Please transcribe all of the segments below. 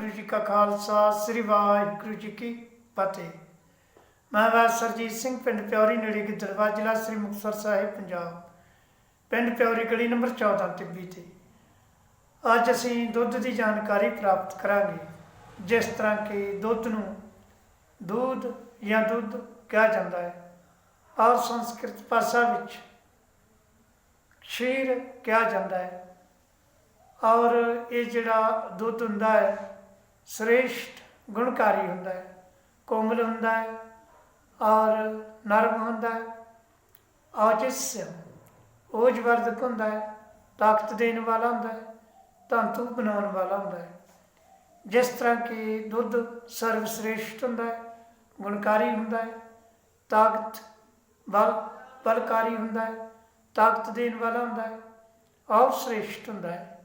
ਵਾਹਿਗੁਰੂ ਜੀ ਕਾ ਖਾਲਸਾ, ਸ੍ਰੀ ਵਾਹਿਗੁਰੂ ਜੀ ਕੀ ਫਤਿਹ। ਮੈਂ ਵਾ ਸਰਜੀਤ ਸਿੰਘ, ਪਿੰਡ ਪਿਉਰੀ ਨੇੜੇ ਗਿੱਦੜਵਾ ਜ਼ਿਲ੍ਹਾ ਸ੍ਰੀ ਮੁਕਤਸਰ ਸਾਹਿਬ, ਪੰਜਾਬ। ਪਿੰਡ ਪਿਉਰੀ ਗਲੀ ਨੰਬਰ 14 ਟਿੱਬੀ ਤੇ। ਅੱਜ ਅਸੀਂ ਦੁੱਧ ਦੀ ਜਾਣਕਾਰੀ ਪ੍ਰਾਪਤ ਕਰਾਂਗੇ, ਜਿਸ ਤਰ੍ਹਾਂ ਕਿ ਦੁੱਧ ਨੂੰ ਦੁੱਧ ਜਾਂ ਦੁੱਧ ਕਿਹਾ ਜਾਂਦਾ ਹੈ। ਔਰ ਸੰਸਕ੍ਰਿਤ ਭਾਸ਼ਾ ਵਿੱਚ ਖੀਰ ਕਿਹਾ ਜਾਂਦਾ ਹੈ। ਔਰ ਇਹ ਜਿਹੜਾ ਦੁੱਧ ਹੁੰਦਾ ਹੈ ਸ੍ਰੇਸ਼ਟ ਗੁਣਕਾਰੀ ਹੁੰਦਾ ਹੈ, ਕੋਮਲ ਹੁੰਦਾ ਹੈ ਔਰ ਨਰਮ ਹੁੰਦਾ ਹੈ ਔਜਸ ਓਜਵਰਧਕ ਹੁੰਦਾ ਹੈ, ਤਾਕਤ ਦੇਣ ਵਾਲਾ ਹੁੰਦਾ ਹੈ ਤੰਤੂ ਬਣਾਉਣ ਵਾਲਾ ਹੁੰਦਾ ਹੈ। ਜਿਸ ਤਰ੍ਹਾਂ ਕਿ ਦੁੱਧ ਸਰਵ ਸ੍ਰੇਸ਼ਟ ਹੁੰਦਾ ਹੈ, ਗੁਣਕਾਰੀ ਹੁੰਦਾ ਹੈ, ਤਾਕਤ ਬਲ, ਬਲਕਾਰੀ ਹੁੰਦਾ ਹੈ, ਤਾਕਤ ਦੇਣ ਵਾਲਾ ਹੁੰਦਾ ਹੈ ਔਰ ਸ੍ਰੇਸ਼ਟ ਹੁੰਦਾ ਹੈ।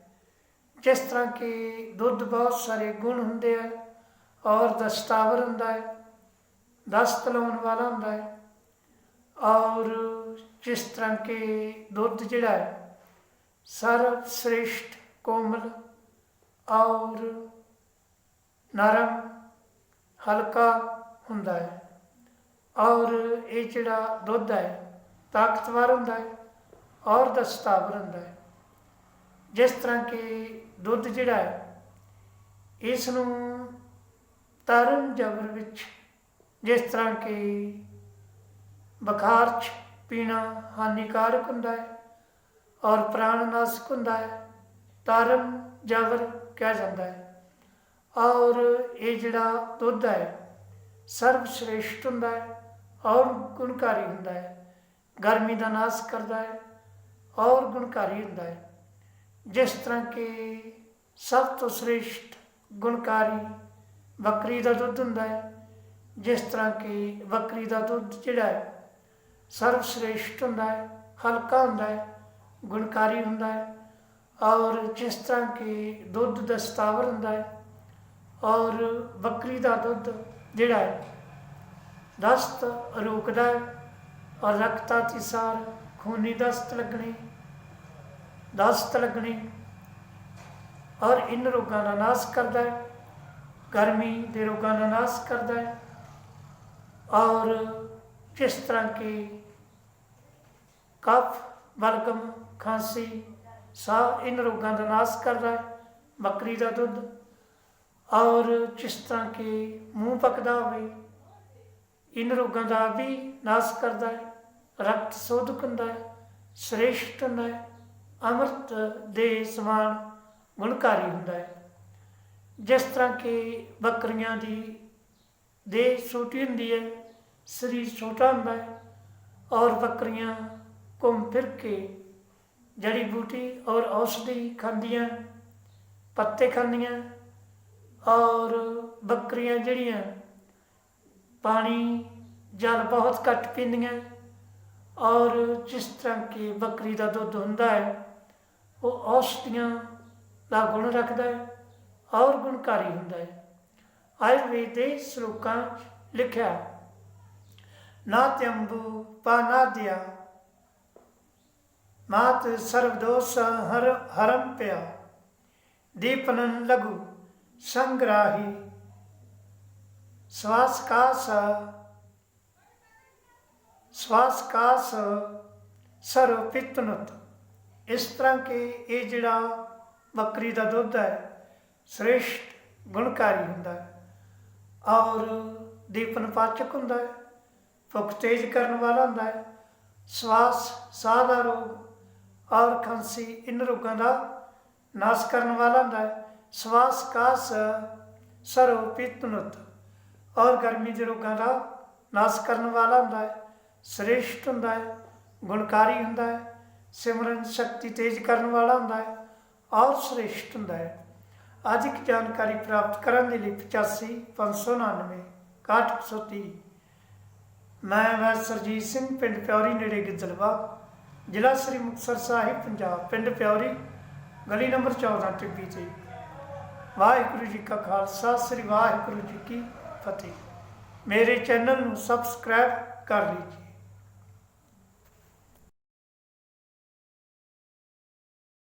ਜਿਸ ਤਰ੍ਹਾਂ ਕਿ ਦੁੱਧ ਬਹੁਤ ਸਾਰੇ ਗੁਣ ਹੁੰਦੇ ਆ, ਔਰ ਦਸਤਾਵਰ ਹੁੰਦਾ ਹੈ ਦਸਤ ਲਾਉਣ ਵਾਲਾ ਹੁੰਦਾ ਹੈ, ਔਰ ਜਿਸ ਤਰ੍ਹਾਂ ਕਿ ਦੁੱਧ ਜਿਹੜਾ ਹੈ, ਸਰਵ ਸ੍ਰੇਸ਼ਟ ਕੋਮਲ, ਔਰ ਨਰਮ, ਹਲਕਾ ਹੁੰਦਾ ਹੈ, ਔਰ ਇਹ ਜਿਹੜਾ ਦੁੱਧ ਹੈ, ਤਾਕਤਵਰ ਹੁੰਦਾ ਹੈ, ਔਰ ਦਸਤਾਵਰ ਹੁੰਦਾ ਹੈ। ਜਿਸ ਤਰ੍ਹਾਂ ਕਿ ਦੁੱਧ ਜਿਹੜਾ ਹੈ ਇਸ ਨੂੰ ਤਰਨ ਜਬਰ ਵਿੱਚ ਜਿਸ ਤਰ੍ਹਾਂ ਕਿ ਬੁਖਾਰ ਚ ਪੀਣਾ ਹਾਨੀਕਾਰਕ ਹੁੰਦਾ ਹੈ ਔਰ ਪ੍ਰਾਣ ਨਾਸਕ ਹੁੰਦਾ ਹੈ, ਤਰਨ ਜਬਰ ਕਿਹਾ ਜਾਂਦਾ ਹੈ। ਔਰ ਇਹ ਜਿਹੜਾ ਦੁੱਧ ਹੈ ਸਰਵ ਸ੍ਰੇਸ਼ਟ ਹੁੰਦਾ ਹੈ ਔਰ ਗੁਣਕਾਰੀ ਹੁੰਦਾ ਹੈ। ਗਰਮੀ ਦਾ ਨਾਸ਼ ਕਰਦਾ ਹੈ ਔਰ ਗੁਣਕਾਰੀ ਹੁੰਦਾ ਹੈ। ਜਿਸ ਤਰ੍ਹਾਂ ਕਿ ਸਭ ਤੋਂ ਸ੍ਰੇਸ਼ਟ ਗੁਣਕਾਰੀ ਬੱਕਰੀ ਦਾ ਦੁੱਧ ਹੁੰਦਾ ਹੈ, ਜਿਸ ਤਰ੍ਹਾਂ ਕਿ ਬੱਕਰੀ ਦਾ ਦੁੱਧ ਜਿਹੜਾ ਹੈ ਸਰਵ ਸ੍ਰੇਸ਼ਟ ਹੁੰਦਾ ਹੈ, ਹਲਕਾ ਹੁੰਦਾ ਹੈ, ਗੁਣਕਾਰੀ ਹੁੰਦਾ ਹੈ ਔਰ ਜਿਸ ਤਰ੍ਹਾਂ ਕਿ ਦੁੱਧ ਦਸਤਾਵਰ ਹੁੰਦਾ ਹੈ ਔਰ ਬੱਕਰੀ ਦਾ ਦੁੱਧ ਜਿਹੜਾ ਹੈ, ਦਸਤ ਰੋਕਦਾ ਹੈ ਔਰ ਰਕਤਾ ਤਿਸਾਰ ਖੂਨੀ ਦਸਤ ਲੱਗਣੀ ਦਸਤ ਲੱਗਣੀ। ਔਰ ਇਨ ਰੋਗਾਂ ਦਾ ਨਾਸ਼ ਕਰਦਾ ਹੈ। ਗਰਮੀ ਦੇ ਰੋਗਾਂ ਦਾ ਨਾਸ਼ ਕਰਦਾ ਹੈ। ਔਰ ਜਿਸ ਤਰ੍ਹਾਂ ਕਿ ਕਫ ਬਲਗਮ ਖਾਂਸੀ, ਸਾਹ ਇਨ ਰੋਗਾਂ ਦਾ ਨਾਸ਼ ਕਰਦਾ ਹੈ। ਬੱਕਰੀ ਦਾ ਦੁੱਧ। ਔਰ ਜਿਸ ਤਰ੍ਹਾਂ ਕਿ ਮੂੰਹ ਪਕਦਾ ਹੋਵੇ, ਇਨ ਰੋਗਾਂ ਦਾ ਵੀ ਨਾਸ਼ ਕਰਦਾ ਹੈ। ਰਕਤ ਸੋਧਕ ਹੁੰਦਾ ਹੈ। ਸ੍ਰੇਸ਼ਟ ਹੁੰਦਾ ਹੈ। ਅੰਮ੍ਰਿਤ ਦੇ ਸਮਾਨ ਗੁਣਕਾਰੀ ਹੁੰਦਾ ਹੈ। ਜਿਸ ਤਰ੍ਹਾਂ ਕਿ ਬੱਕਰੀਆਂ ਦੀ ਦੇਹ ਛੋਟੀ ਹੁੰਦੀ ਹੈ, ਸਰੀਰ ਛੋਟਾ ਹੁੰਦਾ ਹੈ ਔਰ ਬੱਕਰੀਆਂ ਘੁੰਮ ਫਿਰ ਕੇ ਜੜੀ ਬੂਟੀ ਔਰ ਔਸ਼ਧੀ ਖਾਂਦੀਆਂ, ਪੱਤੇ ਖਾਂਦੀਆਂ ਔਰ ਬੱਕਰੀਆਂ ਜਿਹੜੀਆਂ ਪਾਣੀ, ਜਲ ਬਹੁਤ ਘੱਟ ਪੀਂਦੀਆਂ ਔਰ ਜਿਸ ਤਰ੍ਹਾਂ ਕਿ ਬੱਕਰੀ ਦਾ ਦੁੱਧ ਹੁੰਦਾ ਹੈ ਉਹ ਔਸ਼ਧੀਆਂ ਦਾ ਗੁਣ ਰੱਖਦਾ ਹੈ, ਔਰ ਗੁਣਕਾਰੀ ਹੁੰਦਾ ਹੈ। ਆਯੁਰਵੇਦ ਦੇ ਸ਼ਲੋਕਾਂ ਲਿਖਿਆ, ਨਾ ਤੰਬੂ ਪਾਨਾਦਿਆ ਮਾਤ ਸਰਬ ਦੋਸ ਹਰ ਹਰਮ ਪਿਆ, ਦੀਪਨਨ ਲਘੂ ਸੰਗਰਾਹੀ ਸਵਾਸ ਕਾਸ ਸਵਾਸ ਕਾਸ ਸਰਵ ਪਿਤਨਤ। ਇਸ ਤਰ੍ਹਾਂ ਕਿ ਇਹ ਜਿਹੜਾ ਬੱਕਰੀ ਦਾ ਦੁੱਧ ਹੈ, ਸ੍ਰੇਸ਼ਟ ਗੁਣਕਾਰੀ ਹੁੰਦਾ ਹੈ ਔਰ ਦੀਪਨ ਪਾਚਕ ਹੁੰਦਾ ਹੈ, ਭੁੱਖ ਤੇਜ਼ ਕਰਨ ਵਾਲਾ ਹੁੰਦਾ ਹੈ, ਸਵਾਸ, ਸਾਹ ਦਾ ਰੋਗ ਔਰ ਖਾਂਸੀ ਇਨ ਰੋਗਾਂ ਦਾ ਨਾਸ਼ ਕਰਨ ਵਾਲਾ ਹੁੰਦਾ ਹੈ, ਸਵਾਸ, ਕਾਸ ਸਰਵ ਪਿਤਨਤ ਔਰ ਗਰਮੀ ਦੇ ਰੋਗਾਂ ਦਾ ਨਾਸ਼ ਕਰਨ ਵਾਲਾ ਹੁੰਦਾ ਹੈ, ਸ੍ਰੇਸ਼ਟ ਹੁੰਦਾ ਹੈ, ਗੁਣਕਾਰੀ ਹੁੰਦਾ ਹੈ। ਸਿਮਰਨ ਸ਼ਕਤੀ ਤੇਜ਼ ਕਰਨ ਵਾਲਾ ਹੁੰਦਾ ਹੈ, ਔਰ ਸ੍ਰੇਸ਼ਟ ਹੁੰਦਾ ਹੈ। ਅਧਿਕ ਜਾਣਕਾਰੀ ਪ੍ਰਾਪਤ ਕਰਨ ਦੇ ਲਈ 85 599 6130 ਮੈਂ ਵਾ ਸਰਜੀਤ ਸਿੰਘ, ਪਿੰਡ ਪਿਉਰੀ ਨੇੜੇ ਗਿੱਦਲਵਾ ਜ਼ਿਲ੍ਹਾ ਸ੍ਰੀ ਮੁਕਤਸਰ ਸਾਹਿਬ, ਪੰਜਾਬ, ਪਿੰਡ ਪਿਉਰੀ ਗਲੀ ਨੰਬਰ 14 ਟਿੱਬੀ ਤੇ। ਵਾਹਿਗੁਰੂ ਜੀ ਕਾ ਖਾਲਸਾ, ਸ੍ਰੀ ਵਾਹਿਗੁਰੂ ਜੀ ਕੀ ਫਤਿਹ। ਮੇਰੇ ਚੈਨਲ ਨੂੰ ਸਬਸਕ੍ਰਾਈਬ ਕਰ ਲੀजिए